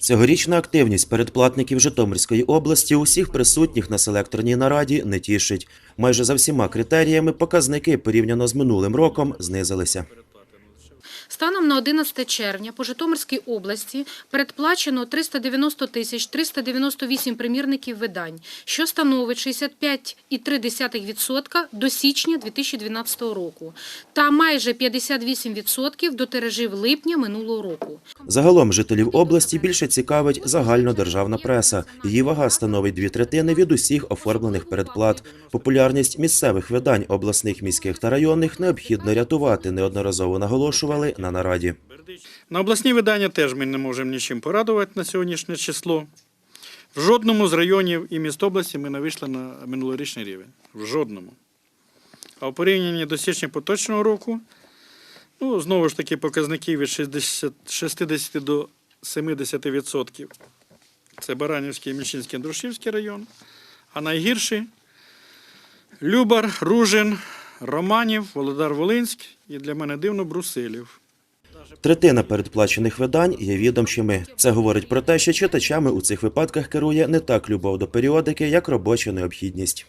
Цьогорічна активність передплатників Житомирської області усіх присутніх на селекторній нараді не тішить. Майже за всіма критеріями показники порівняно з минулим роком знизилися. Станом на 11 червня по Житомирській області передплачено 390 тисяч 398 примірників видань, що становить 65,3% до січня 2012 року та майже 58% до тиражів липня минулого року. Загалом жителів області більше цікавить загальнодержавна преса. Її вага становить дві третини від усіх оформлених передплат. Популярність місцевих видань обласних, міських та районних необхідно рятувати. Неодноразово наголошували на нараді. На обласні видання теж ми не можемо нічим порадувати на сьогоднішнє число. В жодному з районів і міст області ми не вийшли на минулорічний рівень. В жодному. А в порівнянні до січня поточного року, ну, знову ж таки, показники від 60, 60 до 70%. Це Баранівський, Мільчинський, Андрушівський район. А найгірші Любар, Ружин, Романів, Володар Волинськ і для мене дивно Брусилів. Третина передплачених видань є відомчими. Це говорить про те, що читачами у цих випадках керує не так любов до періодики, як робоча необхідність.